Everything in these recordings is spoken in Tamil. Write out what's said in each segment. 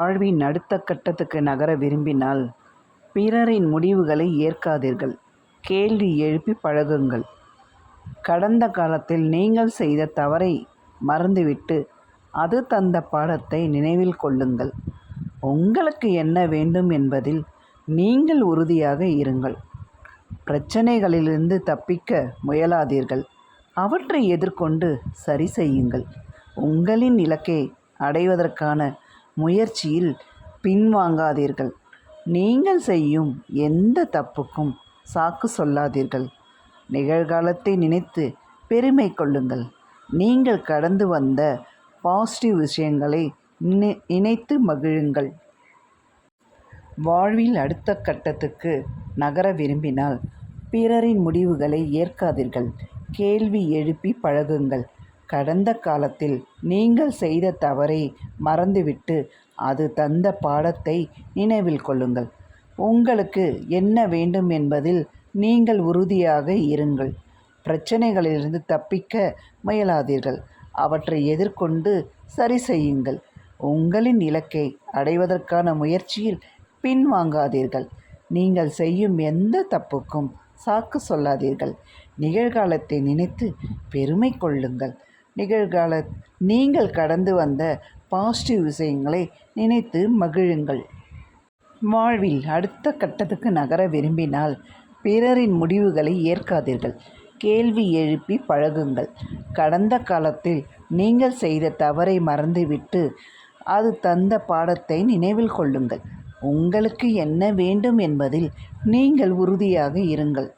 வாழ்வின் அடுத்த கட்டத்துக்கு நகர விரும்பினால் பிறரின் முடிவுகளை ஏற்காதீர்கள். கேள்வி எழுப்பி பழகுங்கள். கடந்த காலத்தில் நீங்கள் செய்த தவறை மறந்துவிட்டு அது தந்த பாடத்தை நினைவில் கொள்ளுங்கள். உங்களுக்கு என்ன வேண்டும் என்பதில் நீங்கள் உறுதியாக இருங்கள். பிரச்சனைகளிலிருந்து தப்பிக்க முயலாதீர்கள். அவற்றை எதிர்கொண்டு சரி செய்யுங்கள். உங்களின் இலக்கை அடைவதற்கான முயற்சியில் பின்வாங்காதீர்கள். நீங்கள் செய்யும் எந்த தப்புக்கும் சாக்கு சொல்லாதீர்கள். நிகழ்காலத்தை நினைத்து பெருமை கொள்ளுங்கள். நீங்கள் கடந்து வந்த பாசிட்டிவ் விஷயங்களை நினை நினைத்து மகிழுங்கள். வாழ்வில் அடுத்த கட்டத்துக்கு நகர விரும்பினால் பிறரின் முடிவுகளை ஏற்காதீர்கள். கேள்வி எழுப்பி பழகுங்கள். கடந்த காலத்தில் நீங்கள் செய்த தவறை மறந்துவிட்டு அது தந்த பாடத்தை நினைவில் கொள்ளுங்கள். உங்களுக்கு என்ன வேண்டும் என்பதில் நீங்கள் உறுதியாக இருங்கள். பிரச்சனைகளிலிருந்து தப்பிக்க முயலாதீர்கள். அவற்றை எதிர்கொண்டு சரி செய்யுங்கள். உங்களின் இலக்கை அடைவதற்கான முயற்சியில் பின்வாங்காதீர்கள். நீங்கள் செய்யும் எந்த தப்புக்கும் சாக்கு சொல்லாதீர்கள். நிகழ்காலத்தை நினைத்து பெருமை கொள்ளுங்கள். நிகழ்கால நீங்கள் கடந்து வந்த பாசிட்டிவ் விஷயங்களை நினைத்து மகிழுங்கள். வாழ்வில் அடுத்த கட்டத்துக்கு நகர விரும்பினால் பிறரின் முடிவுகளை ஏற்காதீர்கள். கேள்வி எழுப்பி பழகுங்கள். கடந்த காலத்தில் நீங்கள் செய்த தவறை மறந்துவிட்டு அது தந்த பாடத்தை நினைவில் கொள்ளுங்கள். உங்களுக்கு என்ன வேண்டும் என்பதில் நீங்கள் உறுதியாக இருங்கள்.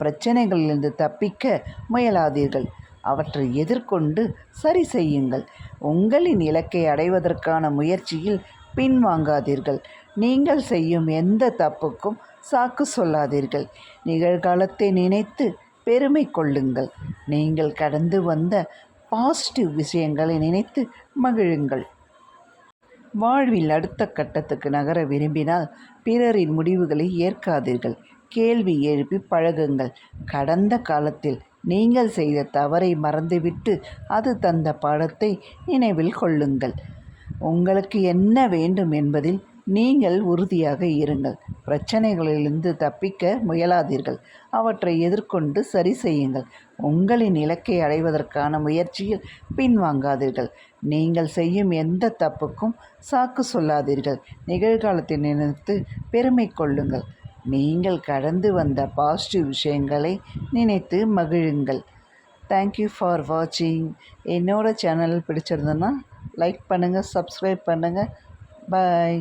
பிரச்சனைகளிலிருந்து தப்பிக்க முயலாதீர்கள். அவற்றை எதிர்கொண்டு சரி செய்யுங்கள். உங்களின் இலக்கை அடைவதற்கான முயற்சியில் பின்வாங்காதீர்கள். நீங்கள் செய்யும் எந்த தப்புக்கும் சாக்கு சொல்லாதீர்கள். நிகழ்காலத்தை நினைத்து பெருமை கொள்ளுங்கள். நீங்கள் கடந்து வந்த பாசிட்டிவ் விஷயங்களை நினைத்து மகிழுங்கள். வாழ்வில் அடுத்த கட்டத்துக்கு நகர விரும்பினால் பிறரின் முடிவுகளை ஏற்காதீர்கள். கேள்வி எழுப்பி பழகுங்கள். கடந்த காலத்தில் நீங்கள் செய்த தவறை மறந்துவிட்டு அது தந்த பாடத்தை நினைவில் கொள்ளுங்கள். உங்களுக்கு என்ன வேண்டும் என்பதில் நீங்கள் உறுதியாக இருங்கள். பிரச்சனைகளிலிருந்து தப்பிக்க முயலாதீர்கள். அவற்றை எதிர்கொண்டு சரி செய்யுங்கள். உங்களின் இலக்கை அடைவதற்கான முயற்சியில் பின்வாங்காதீர்கள். நீங்கள் செய்யும் எந்த தப்புக்கும் சாக்கு சொல்லாதீர்கள். நிகழ்காலத்தை நினைத்து பெருமை கொள்ளுங்கள். நீங்கள் கடந்து வந்த பாசிட்டிவ் விஷயங்களை நினைத்து மகிழுங்கள். தேங்க்யூ ஃபார் வாட்சிங் என்னோடய சேனல் பிடிச்சிருந்ததுன்னா லைக் பண்ணுங்கள் சப்ஸ்கிரைப் பண்ணுங்கள் பாய்